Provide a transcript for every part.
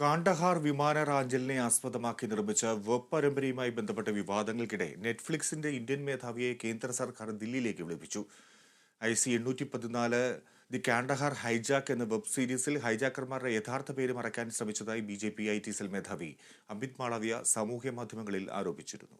കാണ്ഡഹാർ വിമാന റാഞ്ചലിനെ ആസ്പദമാക്കി നിർമ്മിച്ച വെബ് പരമ്പരയുമായി ബന്ധപ്പെട്ട വിവാദങ്ങൾക്കിടെ നെറ്റ്ഫ്ലിക്സിന്റെ ഇന്ത്യൻ മേധാവിയെ കേന്ദ്ര സർക്കാർ ദില്ലിയിലേക്ക് വിളിപ്പിച്ചു. ഐ സി എണ്ണൂറ്റി പതിനാല് ദി കാണ്ഡഹാർ ഹൈജാക്ക് എന്ന വെബ് സീരീസിൽ ഹൈജാക്കർമാരുടെ യഥാർത്ഥ പേര് മറയ്ക്കാൻ ശ്രമിച്ചതായി B J P I T cell മേധാവി അമിത് മാളവ്യ സാമൂഹ്യ മാധ്യമങ്ങളിൽ ആരോപിച്ചിരുന്നു.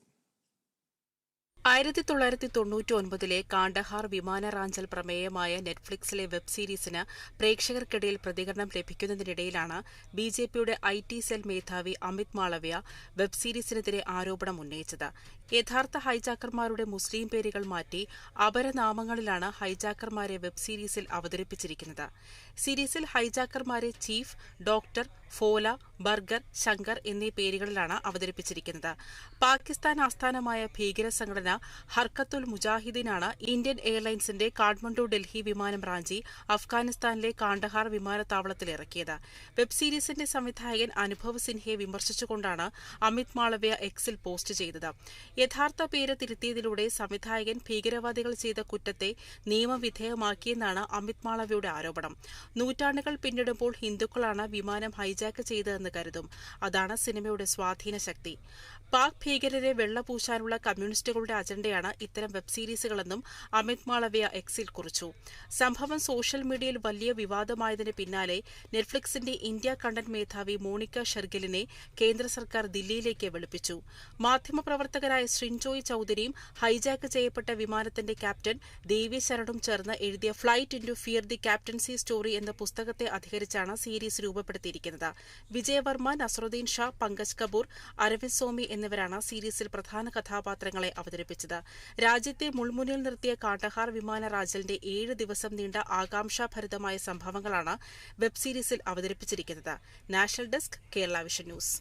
ആയിരത്തി തൊള്ളായിരത്തി തൊണ്ണൂറ്റി ഒൻപതിലെ കാണ്ഡഹാർ വിമാന റാഞ്ചൽ പ്രമേയമായ നെറ്റ്ഫ്ലിക്സിലെ വെബ് സീരീസിന് പ്രേക്ഷകർക്കിടയിൽ പ്രതികരണം ലഭിക്കുന്നതിനിടയിലാണ് ബി ജെ പിയുടെ ഐ ടി സെൽ മേധാവി അമിത് മാളവ്യ വെബ് സീരീസിനെതിരെ ആരോപണം ഉന്നയിച്ചത്. യഥാർത്ഥ ഹൈജാക്കർമാരുടെ മുസ്ലിം പേരുകൾ മാറ്റി അപരനാമങ്ങളിലാണ് ഹൈജാക്കർമാരെ വെബ് സീരീസിൽ അവതരിപ്പിച്ചിരിക്കുന്നത്. സീരീസിൽ ഹൈജാക്കർമാരെ chief doctor Bhola burger Shankar എന്നീ പേരുകളിലാണ് അവതരിപ്പിച്ചിരിക്കുന്നത്. പാകിസ്ഥാൻ ആസ്ഥാനമായ ഭീകര സംഘടന ഹർക്കത്തുൽ മുജാഹിദീനാണ് ഇന്ത്യൻ എയർലൈൻസിന്റെ കാഠ്മണ്ഡു ഡൽഹി വിമാനം റാഞ്ചി അഫ്ഗാനിസ്ഥാനിലെ കാണ്ഡഹാർ വിമാനത്താവളത്തിൽ ഇറക്കിയത്. വെബ് സീരീസിന്റെ സംവിധായകൻ അനുഭവ് സിൻഹയെ വിമർശിച്ചുകൊണ്ടാണ് അമിത് മാളവ്യ എക്സിൽ പോസ്റ്റ് ചെയ്തത്. യഥാർത്ഥ പേര് തിരുത്തിയതിലൂടെ സംവിധായകൻ ഭീകരവാദികൾ ചെയ്ത കുറ്റത്തെ നിയമവിധേയമാക്കിയെന്നാണ് അമിത് മാളവ്യയുടെ ആരോപണം. നൂറ്റാണ്ടുകൾ പിന്നിടുമ്പോൾ ഹിന്ദുക്കളാണ് വിമാനം ഹൈജാക്ക് ചെയ്തതെന്ന് കരുതും. അതാണ് സിനിമയുടെ സ്വാധീന ശക്തി. പാക് ഭീകരരെ വെള്ളപൂശാനുള്ള കമ്മ്യൂണിസ്റ്റുകളുടെ അജണ്ടയാണ് ഇത്തരം വെബ് സീരീസുകളെന്നും അമിത് മാളവ്യ എക്സിൽ കുറിച്ചു. സംഭവം സോഷ്യൽ മീഡിയയിൽ വലിയ വിവാദമായതിന് പിന്നാലെ നെറ്റ്ഫ്ലിക്സിന്റെ ഇന്ത്യ കണ്ടന്റ് മേധാവി മോണിക്ക ഷെർഗിലിനെ കേന്ദ്ര സർക്കാർ ദില്ലിയിലേക്ക് വിളിപ്പിച്ചു. മാധ്യമപ്രവർത്തകരായ ശ്രിൻജോയ് ചൌധരിയും ഹൈജാക്ക് ചെയ്യപ്പെട്ട വിമാനത്തിന്റെ ക്യാപ്റ്റൻ ദേവി ശരണും ചേർന്ന് എഴുതിയ flight into fear the captain's story എന്ന പുസ്തകത്തെ അധികരിച്ചാണ് സീരീസ് രൂപപ്പെടുത്തിയിരിക്കുന്നത്. വിജയവർമ്മ നസറുദ്ദീൻ ഷാ പങ്കജ് കപൂർ അരവിന്ദ് സോമി എന്നിവരാണ് സീരീസിൽ പ്രധാന കഥാപാത്രങ്ങളെ അവതരിപ്പിച്ചത്. രാജ്യത്തെ മുൾമുനിൽ നിർത്തിയ കാണ്ടഹാർ വിമാന റാജലിന്റെ ഏഴ് ദിവസം നീണ്ട ആകാംക്ഷാഭരിതമായ സംഭവങ്ങളാണ് വെബ് സീരീസിൽ അവതരിപ്പിച്ചിരിക്കുന്നത്. National desk Kerala vision news.